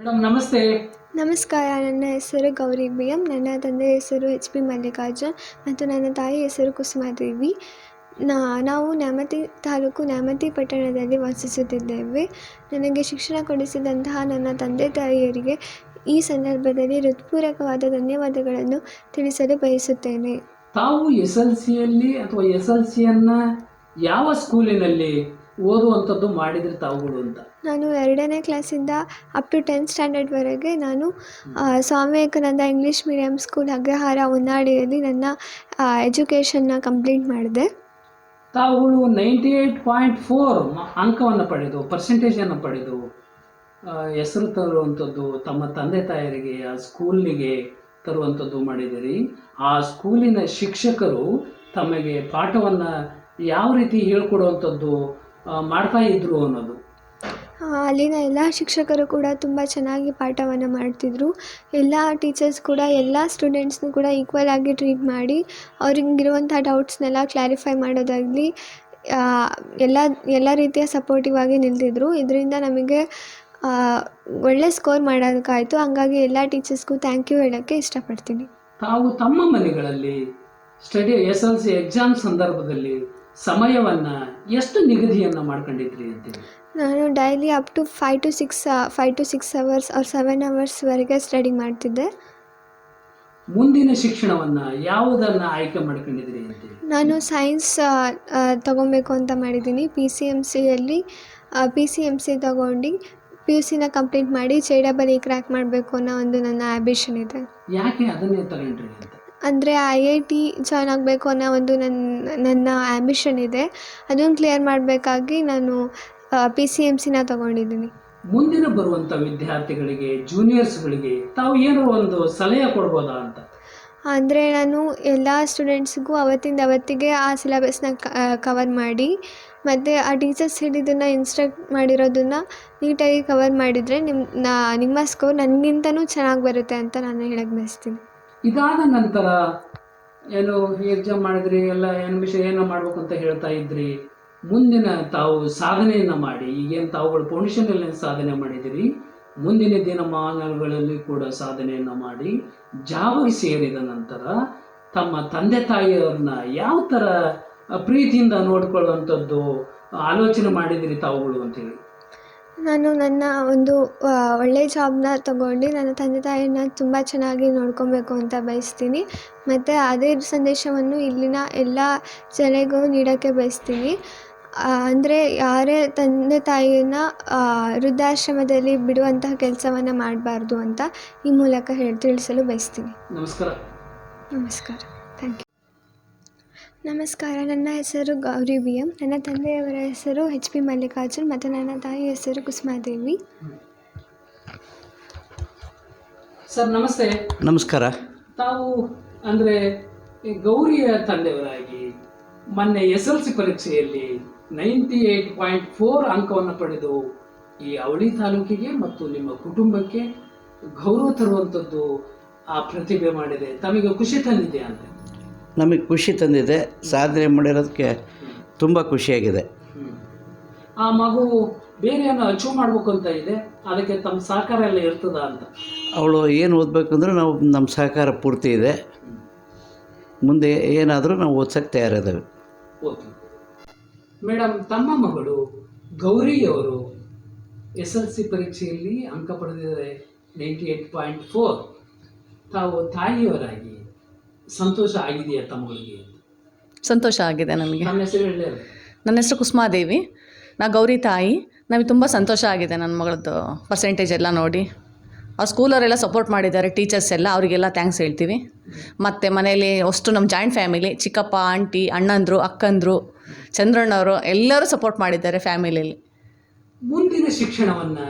Madam ನಮಸ್ತೆ. ನಮಸ್ಕಾರ. ನನ್ನ ಹೆಸರು ಗೌರಿ ಬಿ ಎಂ ನನ್ನ ತಂದೆ ಹೆಸರು ಎಚ್ ಪಿ ಮಲ್ಲಿಕಾರ್ಜುನ್ ಮತ್ತು ನನ್ನ ತಾಯಿ ಹೆಸರು ಕುಸುಮಾದೇವಿ. ನಾ ನಾವು ನ್ಯಾಮತಿ ತಾಲೂಕು ನ್ಯಾಮತಿ ಪಟ್ಟಣದಲ್ಲಿ ವಾಸಿಸುತ್ತಿದ್ದೇವೆ. ನನಗೆ ಶಿಕ್ಷಣ ಕೊಡಿಸಿದಂತಹ ನನ್ನ ತಂದೆ ತಾಯಿಯರಿಗೆ ಈ ಸಂದರ್ಭದಲ್ಲಿ ಹೃತ್ಪೂರ್ವಕವಾದ ಧನ್ಯವಾದಗಳನ್ನು ತಿಳಿಸಲು ಬಯಸುತ್ತೇನೆ. ತಾವು ಎಸ್ ಎಲ್ ಸಿಯಲ್ಲಿ ಅಥವಾ ಎಸ್ ಎಲ್ ಸಿಯನ್ನು ಯಾವ ಸ್ಕೂಲಿನಲ್ಲಿ ಓದುವಂಥದ್ದು ಮಾಡಿದ್ರೆ ತಾವುಗಳು ಅಂತ? ನಾನು ಎರಡನೇ ಕ್ಲಾಸಿಂದ ಅಪ್ ಟು ಟೆಂತ್ ಸ್ಟ್ಯಾಂಡರ್ಡ್ವರೆಗೆ ನಾನು Swami Vivekananda English medium school Agrahara ಹೊನ್ನಾಳಿಯಲ್ಲಿ ನನ್ನ ಎಜುಕೇಷನ್ನ ಕಂಪ್ಲೀಟ್ ಮಾಡಿದೆ. ತಾವುಗಳು ನೈಂಟಿ ಏಯ್ಟ್ ಪಾಯಿಂಟ್ ಫೋರ್ ಅಂಕವನ್ನು ಪಡೆದು ಪರ್ಸೆಂಟೇಜನ್ನು ಪಡೆದು ಹೆಸರು ತರುವಂಥದ್ದು ತಮ್ಮ ತಂದೆ ತಾಯರಿಗೆ ಆ ಸ್ಕೂಲಿಗೆ ತರುವಂಥದ್ದು ಮಾಡಿದಿರಿ ಆ ಸ್ಕೂಲಿನ ಶಿಕ್ಷಕರು ತಮಗೆ ಪಾಠವನ್ನು ಯಾವ ರೀತಿ ಹೇಳ್ಕೊಡುವಂಥದ್ದು ಮಾಡ್ತಾ ಇದ್ರು ಅನ್ನೋದು. ಅಲ್ಲಿನ ಎಲ್ಲ ಶಿಕ್ಷಕರು ಕೂಡ ತುಂಬ ಚೆನ್ನಾಗಿ ಪಾಠವನ್ನು ಮಾಡ್ತಿದ್ರು. ಎಲ್ಲ ಟೀಚರ್ಸ್ ಕೂಡ ಎಲ್ಲ ಸ್ಟೂಡೆಂಟ್ಸ್ನು ಕೂಡ ಈಕ್ವಲ್ ಆಗಿ ಟ್ರೀಟ್ ಮಾಡಿ ಅವ್ರಿಗಿರುವಂಥ ಡೌಟ್ಸ್ನೆಲ್ಲ ಕ್ಲಾರಿಫೈ ಮಾಡೋದಾಗಲಿ ಎಲ್ಲ ಎಲ್ಲ ರೀತಿಯ ಸಪೋರ್ಟಿವ್ ಆಗಿ ನಿಲ್ತಿದ್ರು. ಇದರಿಂದ ನಮಗೆ ಒಳ್ಳೆ ಸ್ಕೋರ್ ಮಾಡೋದಕ್ಕಾಯಿತು. ಹಂಗಾಗಿ ಎಲ್ಲ ಟೀಚರ್ಸ್ಗೂ ಥ್ಯಾಂಕ್ ಯು ಹೇಳೋಕ್ಕೆ ಇಷ್ಟಪಡ್ತೀನಿ. ತಾವು ತಮ್ಮ ಮನೆಗಳಲ್ಲಿ study S L C exam ಸಂದರ್ಭದಲ್ಲಿ ಸಮಯವನ್ನ ಎಷ್ಟು ನಿಗದಿಯನ್ನು ಮಾಡ್ಕೊಂಡಿದ್ರಿ ಅಂತೇಳಿ ನಾನು daily up to five to six five to six hours or seven ಅವರ್ಸ್ವರೆಗೆ study ಮಾಡ್ತಿದ್ದೆ. ಮುಂದಿನ ಶಿಕ್ಷಣವನ್ನ ಯಾವುದನ್ನ ಆಯ್ಕೆ ಮಾಡ್ಕೊಂಡಿದ್ರಿ ಅಂತೇಳಿ ನಾನು ಸೈನ್ಸ್ ತಗೋಬೇಕು ಅಂತ ಮಾಡಿದ್ದೀನಿ. ಪಿ ಸಿ ಎಂ ಸಿಯಲ್ಲಿ ಪಿ ಸಿ ಎಂ ಸಿ ತಗೊಂಡು ಪಿ ಯು ಸಿನ ಕಂಪ್ಲೀಟ್ ಮಾಡಿ ಜೆ ಡಬಲ್ ಇ ಕ್ರ್ಯಾಕ್ ಮಾಡಬೇಕು ಅನ್ನೋ ಒಂದು ನನ್ನ ಆ್ಯಬಿಷನ್ ಇದೆ. ಯಾಕೆ ಅದನ್ನೇ ತಗೊಂಡ್ರಿ ಅಂತ? ಅಂದರೆ ಐ ಐ ಟಿ ಜಾಯ್ನ್ ಆಗಬೇಕು ಅನ್ನೋ ಒಂದು ನನ್ನ ನನ್ನ ಆ್ಯಂಬಿಷನ್ ಇದೆ. ಅದನ್ನು ಕ್ಲಿಯರ್ ಮಾಡಬೇಕಾಗಿ ನಾನು ಪಿ ಸಿ ಎಂ ಸಿನ ತಗೊಂಡಿದ್ದೀನಿ. ಮುಂದಿನ ಬರುವಂಥ ವಿದ್ಯಾರ್ಥಿಗಳಿಗೆ ಜೂನಿಯರ್ಸ್ಗಳಿಗೆ ತಾವು ಏನೋ ಒಂದು ಸಲಹೆ ಕೊಡ್ಬೋದಾ ಅಂತ? ಅಂದರೆ ನಾನು ಎಲ್ಲ ಸ್ಟೂಡೆಂಟ್ಸ್ಗೂ ಅವತ್ತಿಂದ ಅವತ್ತಿಗೆ ಆ ಸಿಲೆಬಸ್ನ ಕವರ್ ಮಾಡಿ ಮತ್ತು ಆ ಟೀಚರ್ಸ್ ಹೇಳಿದ್ದನ್ನು ಇನ್ಸ್ಟ್ರಕ್ಟ್ ಮಾಡಿರೋದನ್ನು ನೀಟಾಗಿ ಕವರ್ ಮಾಡಿದರೆ ನಿಮ್ಮ ನಿಮ್ಮ ಸ್ಕೋರ್ ನನಗಿಂತನೂ ಚೆನ್ನಾಗಿ ಬರುತ್ತೆ ಅಂತ ನಾನು ಹೇಳಕ್ಕೆ ಬಯಸ್ತೀನಿ. ಇದಾದ ನಂತರ ಏನು ಎಕ್ಸಾಮ್ ಮಾಡಿದ್ರಿ, ಎಲ್ಲ ಏನು ವಿಷಯ, ಏನೋ ಮಾಡಬೇಕು ಅಂತ ಹೇಳ್ತಾ ಇದ್ರಿ. ಮುಂದಿನ ತಾವು ಸಾಧನೆಯನ್ನು ಮಾಡಿ, ಈಗೇನು ತಾವುಗಳು ಫೌಂಡೇಶನಲ್ಲಿ ಸಾಧನೆ ಮಾಡಿದಿರಿ, ಮುಂದಿನ ದಿನಮಾನಗಳಲ್ಲಿ ಕೂಡ ಸಾಧನೆಯನ್ನು ಮಾಡಿ ಜಾವಿ ಸೇರಿದ ನಂತರ ತಮ್ಮ ತಂದೆ ತಾಯಿಯವ್ರನ್ನ ಯಾವ ಥರ ಪ್ರೀತಿಯಿಂದ ನೋಡ್ಕೊಳ್ಳುವಂಥದ್ದು, ಆಲೋಚನೆ ಮಾಡಿದಿರಿ ತಾವುಗಳು ಅಂತೇಳಿ. ನಾನು ನನ್ನ ಒಂದು ಒಳ್ಳೆಯ ಜಾಬ್ನ ತಗೊಂಡು ನನ್ನ ತಂದೆ ತಾಯಿನ ತುಂಬ ಚೆನ್ನಾಗಿ ನೋಡ್ಕೊಬೇಕು ಅಂತ ಬಯಸ್ತೀನಿ. ಮತ್ತು ಅದೇ ಸಂದೇಶವನ್ನು ಇಲ್ಲಿನ ಎಲ್ಲ ಜನರಿಗೂ ನೀಡೋಕ್ಕೆ ಬಯಸ್ತೀನಿ. ಅಂದರೆ ಯಾರೇ ತಂದೆ ತಾಯಿಯನ್ನು ವೃದ್ಧಾಶ್ರಮದಲ್ಲಿ ಬಿಡುವಂತಹ ಕೆಲಸವನ್ನು ಮಾಡಬಾರ್ದು ಅಂತ ಈ ಮೂಲಕ ಹೇಳಿ ತಿಳಿಸಲು ಬಯಸ್ತೀನಿ. ನಮಸ್ಕಾರ. ನಮಸ್ಕಾರ. ನಮಸ್ಕಾರ. ನನ್ನ ಹೆಸರು ಗೌರಿ ಬಿ ಎಂ ನನ್ನ ತಂದೆಯವರ ಹೆಸರು ಎಚ್ ಪಿ ಮಲ್ಲಿಕಾರ್ಜುನ್ ಮತ್ತು ನನ್ನ ತಾಯಿ ಹೆಸರು ಕುಸುಮಾದೇವಿ. ಸರ್ ನಮಸ್ತೆ. ನಮಸ್ಕಾರ. ತಾವು ಅಂದರೆ ಗೌರಿಯ ತಂದೆಯವರಾಗಿ ಮೊನ್ನೆ ಎಸ್ ಎಲ್ ಸಿ ಪರೀಕ್ಷೆಯಲ್ಲಿ ನೈಂಟಿ ಏಟ್ ಪಾಯಿಂಟ್ ಫೋರ್ ಅಂಕವನ್ನು ಪಡೆದು ಈ ಅವಳಿ ತಾಲೂಕಿಗೆ ಮತ್ತು ನಿಮ್ಮ ಕುಟುಂಬಕ್ಕೆ ಗೌರವ ತರುವಂಥದ್ದು ಆ ಪ್ರತಿಭೆ ಮಾಡಿದೆ. ತಮಗೆ ಖುಷಿ ತಂದಿದೆ ಅಂತ. ನಮಗೆ ಖುಷಿ ತಂದಿದೆ. ಸಾಧನೆ ಮಾಡಿರೋದಕ್ಕೆ ತುಂಬ ಖುಷಿಯಾಗಿದೆ. ಆ ಮಗು ಬೇರೆ ಏನೋ ಅಚೀವ್ ಮಾಡಬೇಕು ಅಂತ ಇದೆ. ಅದಕ್ಕೆ ತಮ್ಮ ಸಹಕಾರ ಎಲ್ಲ ಇರ್ತದ ಅಂತ. ಅವಳು ಏನು ಓದಬೇಕು ಅಂದ್ರೆ ನಾವು ನಮ್ಮ ಸಹಕಾರ ಪೂರ್ತಿ ಇದೆ. ಮುಂದೆ ಏನಾದರೂ ನಾವು ಓದ್ಸೋಕ್ಕೆ ತಯಾರಿದ್ದೇವೆ. ಓಕೆ. ಮೇಡಮ್ ತಮ್ಮ ಮಗಳು ಗೌರಿಯವರು ಎಸ್ ಎಲ್ ಸಿ ಪರೀಕ್ಷೆಯಲ್ಲಿ ಅಂಕ ಪಡೆದಿದ್ದಾರೆ ನೈಂಟಿ ಏಟ್ ಪಾಯಿಂಟ್ ಫೋರ್. ತಾವು ತಾಯಿಯವರಾಗಿ ಸಂತೋಷ ಆಗಿದೆಯಾ ತಮ್ಮಗಳಿಗೆ ಸಂತೋಷ ಆಗಿದೆ ನಮಗೆ. ನನ್ನ ಹೆಸರು ನನ್ನ ಹೆಸರು ಕುಸುಮಾದೇವಿ. ನಾ ಗೌರಿ ತಾಯಿ. ನಮಗೆ ತುಂಬ ಸಂತೋಷ ಆಗಿದೆ ನನ್ನ ಮಗಳದ್ದು ಪರ್ಸೆಂಟೇಜ್ ಎಲ್ಲ ನೋಡಿ. ಆ ಸ್ಕೂಲವರೆಲ್ಲ ಸಪೋರ್ಟ್ ಮಾಡಿದ್ದಾರೆ ಟೀಚರ್ಸ್ ಎಲ್ಲ. ಅವರಿಗೆಲ್ಲ ಥ್ಯಾಂಕ್ಸ್ ಹೇಳ್ತೀವಿ. ಮತ್ತು ಮನೆಯಲ್ಲಿ ಅಷ್ಟು ನಮ್ಮ ಜಾಯಿಂಟ್ ಫ್ಯಾಮಿಲಿ ಚಿಕ್ಕಪ್ಪ ಆಂಟಿ ಅಣ್ಣಂದರು ಅಕ್ಕಂದರು ಚಂದ್ರಣ್ಣವರು ಎಲ್ಲರೂ ಸಪೋರ್ಟ್ ಮಾಡಿದ್ದಾರೆ ಫ್ಯಾಮಿಲಿಯಲ್ಲಿ ಮುಂದಿನ ಶಿಕ್ಷಣವನ್ನು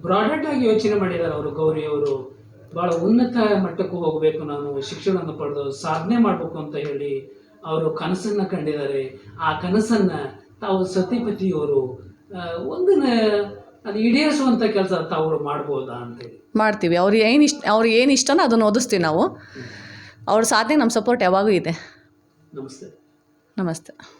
ಬ್ರಾಡ್ ಆಗಿ ಯೋಚನೆ ಮಾಡಿದ್ದಾರೆ ಅವರು ಗೌರಿಯವರು ಭಾಳ ಉನ್ನತ ಮಟ್ಟಕ್ಕೂ ಹೋಗಬೇಕು ನಾನು ಶಿಕ್ಷಣವನ್ನು ಪಡೆದು ಸಾಧನೆ ಮಾಡಬೇಕು ಅಂತ ಹೇಳಿ ಅವರು ಕನಸನ್ನು ಕಂಡಿದ್ದಾರೆ. ಆ ಕನಸನ್ನು ತಾವು ಸತಿಪತಿಯವರು ಒಂದನ್ನು ಅದು ಈಡೇರಿಸುವಂಥ ಕೆಲಸ ತಾವು ಮಾಡ್ಬೋದಾ ಅಂತೇಳಿ. ಮಾಡ್ತೀವಿ. ಅವ್ರು ಏನು ಇಷ್ಟ ಅವ್ರು ಏನು ಇಷ್ಟನೋ ಅದನ್ನು ಓದಿಸ್ತೀವಿ ನಾವು. ಅವ್ರ ಸಾಧನೆ ನಮ್ಮ ಸಪೋರ್ಟ್ ಯಾವಾಗೂ ಇದೆ. ನಮಸ್ತೆ. ನಮಸ್ತೆ.